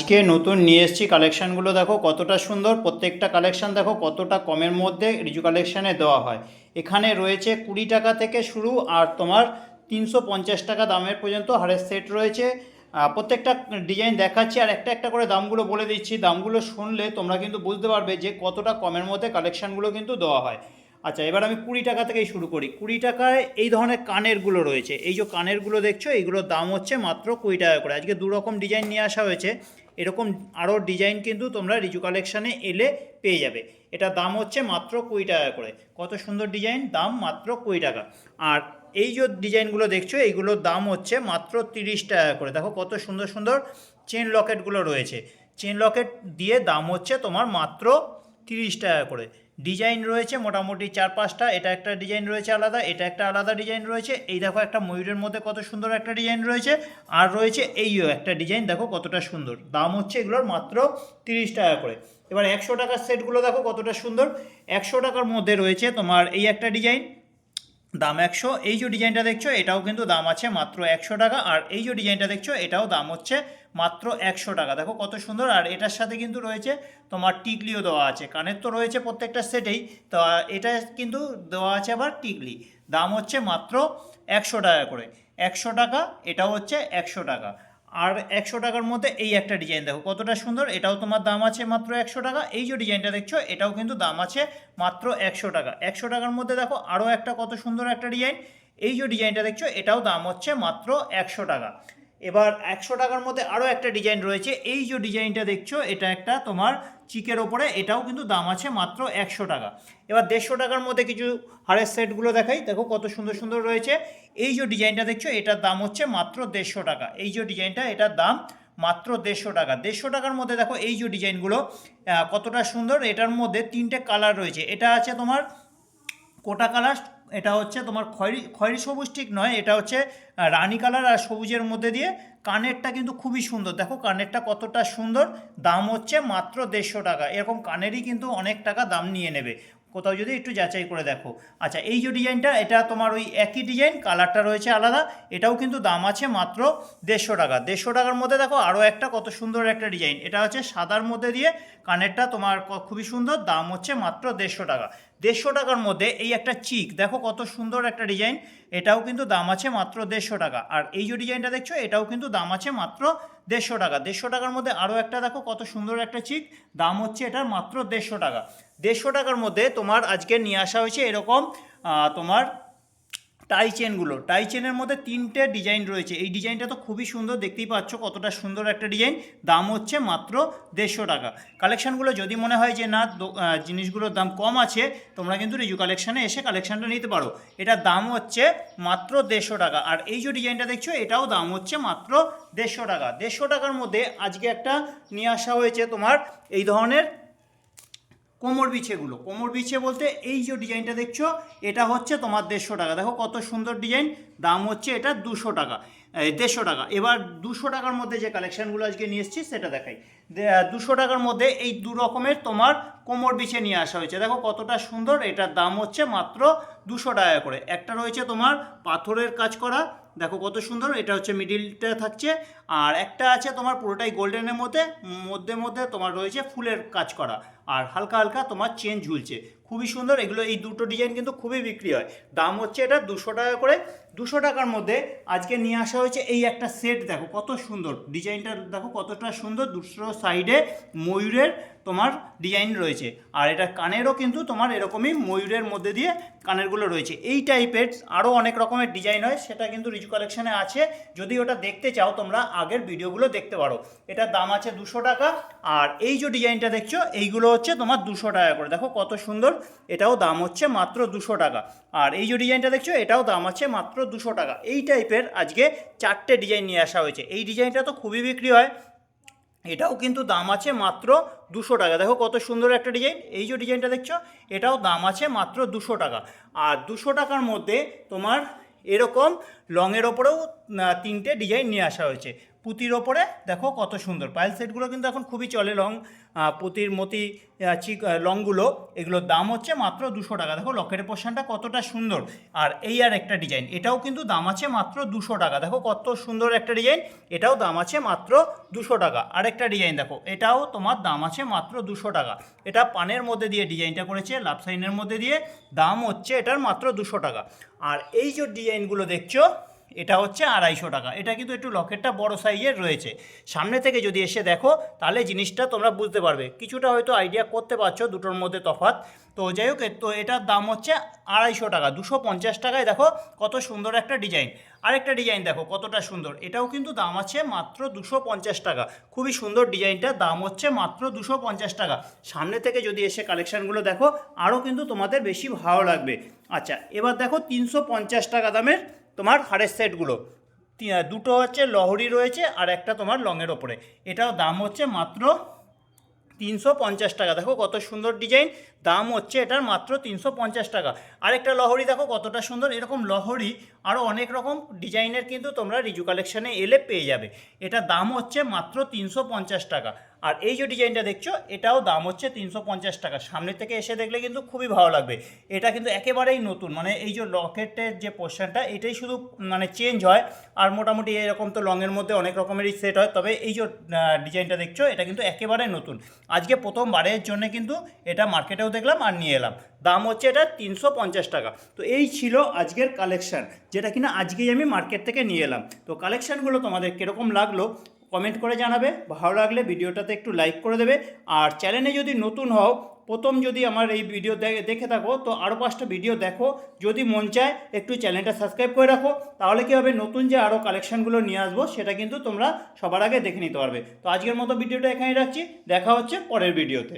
আজকে নতুন নিয়ে এসেছি কালেকশানগুলো দেখো কতটা সুন্দর, প্রত্যেকটা কালেকশান দেখো কতটা কমের মধ্যে রিজু কালেকশানে দেওয়া হয়। এখানে রয়েছে কুড়ি টাকা থেকে শুরু আর তোমার তিনশো পঞ্চাশ টাকা দামের পর্যন্ত হারের সেট রয়েছে। প্রত্যেকটা ডিজাইন দেখাচ্ছি আর একটা একটা করে দামগুলো বলে দিচ্ছি। দামগুলো শুনলে তোমরা কিন্তু বুঝতে পারবে যে কতটা কমের মধ্যে কালেকশানগুলো কিন্তু দেওয়া হয়। আচ্ছা এবার আমি কুড়ি টাকা থেকেই শুরু করি। কুড়ি টাকায় এই ধরনের কানেরগুলো রয়েছে। এই যে কানেরগুলো দেখছ, এইগুলোর দাম হচ্ছে মাত্র কুড়ি টাকা করে। আজকে দু রকম ডিজাইন নিয়ে আসা হয়েছে। এরকম আরও ডিজাইন কিন্তু তোমরা রিজু কালেকশানে এলে পেয়ে যাবে। এটা দাম হচ্ছে মাত্র কুড়ি টাকা করে। কত সুন্দর ডিজাইন দাম মাত্র কুড়ি টাকা। আর এই যে ডিজাইনগুলো দেখছ, এইগুলোর দাম হচ্ছে মাত্র তিরিশ টাকা করে। দেখো কত সুন্দর সুন্দর চেন লকেটগুলো রয়েছে। চেন লকেট দিয়ে দাম হচ্ছে তোমার মাত্র তিরিশ টাকা করে। ডিজাইন রয়েছে মোটামুটি চার পাঁচটা, এটা একটা ডিজাইন রয়েছে আলাদা, এটা একটা আলাদা ডিজাইন রয়েছে। এই দেখো একটা ময়ূরের মধ্যে কত সুন্দর একটা ডিজাইন রয়েছে, আর রয়েছে এইও একটা ডিজাইন, দেখো কতটা সুন্দর। দাম হচ্ছে এগুলোর মাত্র তিরিশ টাকা করে। এবার একশো টাকার সেটগুলো দেখো কতটা সুন্দর। একশো টাকার মধ্যে রয়েছে তোমার এই একটা ডিজাইন, দাম একশো। এই যে ডিজাইনটা দেখছ, এটাও কিন্তু দাম আছে মাত্র একশো টাকা, আর এই যে ডিজাইনটা দেখছ, এটাও দাম হচ্ছে মাত্র একশো টাকা। দেখো কত সুন্দর, আর এটার সাথে কিন্তু রয়েছে তোমার টিকলিও দেওয়া আছে। কানের তো রয়েছে প্রত্যেকটা সেটেই, তো এটা কিন্তু দেওয়া আছে আবার টিকলি। দাম হচ্ছে মাত্র একশো টাকা করে। একশো টাকা, এটাও হচ্ছে একশো টাকা। আর একশো টাকার মধ্যে এই একটা ডিজাইন দেখো, কতটা সুন্দর, এটাও তোমার দাম আছে মাত্র একশো টাকা। এই যে ডিজাইনটা দেখছ, এটাও কিন্তু দাম আছে মাত্র একশো টাকা। একশো টাকার মধ্যে দেখো আরও একটা কত সুন্দর একটা ডিজাইন। এই যে ডিজাইনটা দেখছ, এটাও দাম হচ্ছে মাত্র একশো টাকা। এবার একশো টাকার মধ্যে আরও একটা ডিজাইন রয়েছে। এই যে ডিজাইনটা দেখছ, এটা একটা তোমার চিকের ওপরে, এটাও কিন্তু দাম আছে মাত্র একশো টাকা। এবার দেড়শো টাকার মধ্যে কিছু হারের সেটগুলো দেখাই। দেখো কত সুন্দর সুন্দর রয়েছে। এই যে ডিজাইনটা দেখছ, এটার দাম হচ্ছে মাত্র দেড়শো টাকা। এই যে ডিজাইনটা এটার দাম মাত্র দেড়শো টাকা। দেড়শো টাকার মধ্যে দেখো এই যে ডিজাইনগুলো কতটা সুন্দর। এটার মধ্যে তিনটে কালার রয়েছে। এটা আছে তোমার কোটা কালার এটা হচ্ছে তোমার খয়েরি খয়েরি সবুজ ঠিক নয়, এটা হচ্ছে রানী কালার আর সবুজের মধ্যে দিয়ে কানেরটা কিন্তু খুবই সুন্দর। দেখো কানেরটা কতটা সুন্দর, দাম হচ্ছে মাত্র দেড়শো টাকা। এরকম কানেরই কিন্তু অনেক টাকা দাম নিয়ে নেবে। কোথাও যদি একটু যাচাই করে দেখো। আচ্ছা এই যে ডিজাইনটা, এটা তোমার ওই একই ডিজাইন, কালারটা রয়েছে আলাদা, এটাও কিন্তু দাম আছে মাত্র দেড়শো টাকা। দেড়শো টাকার মধ্যে দেখো আরও একটা কত সুন্দর একটা ডিজাইন। এটা হচ্ছে সাদার মধ্যে দিয়ে কানেরটা তোমার খুবই সুন্দর, দাম হচ্ছে মাত্র দেড়শো টাকা। দেড়শো টাকার মধ্যে এই একটা চিক। দেখো কত সুন্দর একটা ডিজাইন। এটাও কিন্তু দাম আছে মাত্র দেড়শো টাকা। আর এই যে ডিজাইনটা দেখছ, এটাও কিন্তু দাম আছে মাত্র দেড়শো টাকা। দেড়শো টাকার মধ্যে আরও একটা দেখো কত সুন্দর একটা চিক। দাম হচ্ছে এটার মাত্র দেড়শো টাকা। দেড়শো টাকার মধ্যে তোমার আজকে নিয়ে আসা হয়েছে এরকম তোমার টাই চেনগুলো টাই চেনের মধ্যে তিনটে ডিজাইন রয়েছে। এই ডিজাইনটা তো খুবই সুন্দর, দেখতেই পাচ্ছ কতটা সুন্দর একটা ডিজাইন দাম হচ্ছে মাত্র দেড়শো টাকা। কালেকশানগুলো যদি মনে হয় যে, না জিনিসগুলোর দাম কম আছে, তোমরা কিন্তু রিজু কালেকশানে এসে কালেকশানটা নিতে পারো। এটার দাম হচ্ছে মাত্র দেড়শো টাকা। আর এই যে ডিজাইনটা দেখছ, এটাও দাম হচ্ছে মাত্র দেড়শো টাকা। দেড়শো টাকার মধ্যে আজকে একটা নিয়ে আসা হয়েছে তোমার এই ধরনের কোমর বিছেগুলো। কোমর বিছে বলতে এই যে ডিজাইনটা দেখছ, এটা হচ্ছে তোমার দেড়শো টাকা। দেখো কত সুন্দর ডিজাইন, দাম হচ্ছে এটা দুশো টাকা দেড়শো টাকা। এবার দুশো টাকার মধ্যে যে কালেকশানগুলো আজকে নিয়ে এসেছি, সেটা দেখাই। দুশো টাকার মধ্যে এই দু রকমের তোমার কোমর বিছে নিয়ে আসা হয়েছে। দেখো কতটা সুন্দর, এটার দাম হচ্ছে মাত্র দুশো টাকা করে। একটা রয়েছে তোমার পাথরের কাজ করা, দেখো কত সুন্দর, এটা হচ্ছে মিডিলটা থাকছে। আর একটা আছে তোমার পুরোটাই গোল্ডেনের মধ্যে মধ্যে মধ্যে তোমার রয়েছে ফুলের কাজ করা। আর হালকা হালকা তোমার চেন ঝুলছে। খুবই সুন্দর, এগুলো এই দুটো ডিজাইন কিন্তু খুবই বিক্রি হয়। দাম হচ্ছে এটা দুশো টাকা করে। দুশো টাকার মধ্যে আজকে নিয়ে আসা হয়েছে এই একটা সেট দেখো কত সুন্দর। ডিজাইনটা দেখো কতটা সুন্দর দুশো সাইডে ময়ূরের তোমার ডিজাইন রয়েছে। আর এটা কানেরও কিন্তু তোমার এরকমই ময়ূরের মধ্যে দিয়ে কানেরগুলো রয়েছে। এই টাইপের আরও অনেক রকমের ডিজাইন হয়, সেটা কিন্তু রিজু কালেকশানে আছে। যদি ওটা দেখতে চাও, তোমরা আগের ভিডিওগুলো দেখতে পারো। এটার দাম আছে দুশো টাকা। আর এই যে ডিজাইনটা দেখছ, এইগুলো হচ্ছে তোমার দুশো টাকা করে। দেখো কত সুন্দর, এটাও দাম হচ্ছে মাত্র দুশো টাকা। আর এই যে ডিজাইনটা দেখছ, এটাও দাম আছে মাত্র দুশো টাকা। এই টাইপের আজকে চারটে ডিজাইন নিয়ে আসা হয়েছে। এই ডিজাইনটা তো খুবই বিক্রি হয়। এটাও কিন্তু দাম আছে মাত্র দুশো টাকা। দেখো কত সুন্দর একটা ডিজাইন। এই যে ডিজাইনটা দেখছ, এটাও দাম আছে মাত্র দুশো টাকা। আর দুশো টাকার মধ্যে তোমার এরকম লংয়ের ওপরেও তিনটে ডিজাইন নিয়ে আসা হয়েছে। পুঁতির ওপরে, দেখো কত সুন্দর। পায়েল সেটগুলো কিন্তু এখন খুবই চলে লং পুঁতির মতি চিক লংগুলো। এগুলোর দাম হচ্ছে মাত্র দুশো টাকা। দেখো লকেটের পোর্শনটা কতটা সুন্দর। আর এই আর একটা ডিজাইন, এটাও কিন্তু দাম আছে মাত্র দুশো টাকা। দেখো কত সুন্দর একটা ডিজাইন, এটাও দাম আছে মাত্র দুশো টাকা। আর একটা ডিজাইন দেখো, এটাও তোমার দাম আছে মাত্র দুশো টাকা। এটা পানের মধ্যে দিয়ে ডিজাইনটা করেছে, লাভ সাইনের মধ্যে দিয়ে দাম হচ্ছে এটার মাত্র দুশো টাকা। আর এই যে ডিজাইনগুলো দেখছ এটা হচ্ছে আড়াইশো টাকা। এটা কিন্তু একটু লকেটটা বড় সাইজের রয়েছে। সামনে থেকে যদি এসে দেখো, তাহলে জিনিসটা তোমরা বুঝতে পারবে। কিছুটা হয়তো আইডিয়া করতে পারছ দুটোর মধ্যে তফাৎ। তো যাই হোক তো এটার দাম হচ্ছে আড়াইশো টাকা। দুশো পঞ্চাশ টাকায় দেখো কত সুন্দর একটা ডিজাইন। আরেকটা ডিজাইন দেখো কতটা সুন্দর। এটাও কিন্তু দাম আছে মাত্র দুশো পঞ্চাশ টাকা। খুবই সুন্দর ডিজাইনটা, দাম হচ্ছে মাত্র দুশো পঞ্চাশ টাকা। সামনে থেকে যদি এসে কালেকশানগুলো দেখো, আরও কিন্তু তোমাদের বেশি ভালো লাগবে। আচ্ছা এবার দেখো তিনশো পঞ্চাশ টাকা দামের তোমার হাড়ের সেটগুলো। দুটো হচ্ছে লহরি রয়েছে আর একটা তোমার লংয়ের ওপরে। এটাও দাম হচ্ছে মাত্র তিনশো পঞ্চাশ টাকা। দেখো কত সুন্দর ডিজাইন দাম হচ্ছে এটার মাত্র তিনশো পঞ্চাশ টাকা। আরেকটা লহরি দেখো কতটা সুন্দর। এরকম লহরি আরও অনেক রকম ডিজাইনের কিন্তু তোমরা রিজু কালেকশানে এলে পেয়ে যাবে। এটা দাম হচ্ছে মাত্র তিনশো পঞ্চাশ টাকা। আর এই যে ডিজাইনটা দেখছ, এটাও দাম হচ্ছে তিনশো পঞ্চাশ টাকা। সামনে থেকে এসে দেখলে কিন্তু খুবই ভালো লাগবে। এটা কিন্তু একেবারেই নতুন। মানে এই যে লকেটের যে পোর্শনটা, এটাই শুধু মানে চেঞ্জ হয়। আর মোটামুটি এরকম তো লংয়ের মধ্যে অনেক রকমেরই সেট হয়। তবে এই যে ডিজাইনটা দেখছ, এটা কিন্তু একেবারে নতুন। আজকে প্রথমবারের জন্য কিন্তু এটা মার্কেটেও দেখলাম আর নিয়ে এলাম। দাম হচ্ছে এটা তিনশো পঞ্চাশ টাকা। তো এই ছিল আজকের কালেকশান যেটা কিনা আজকেই আমি মার্কেট থেকে নিয়ে এলাম। তো কালেকশানগুলো তোমাদের কীরকম লাগল কমেন্ট করে জানাবে। ভালো লাগলে ভিডিওটাতে একটু লাইক করে দেবে। আর চ্যানেলে যদি নতুন হও, প্রথম যদি আমার এই ভিডিও দেখে থাকো, তো আরও পাঁচটা ভিডিও দেখো। যদি মন চায়, একটু চ্যানেলটা সাবস্ক্রাইব করে রাখো। তাহলে কী হবে, নতুন যে আরও কালেকশানগুলো নিয়ে আসব, সেটা কিন্তু তোমরা সবার আগে দেখে নিতে পারবে। তো আজকের মতো ভিডিওটা এখানেই রাখছি। দেখা হচ্ছে পরের ভিডিওতে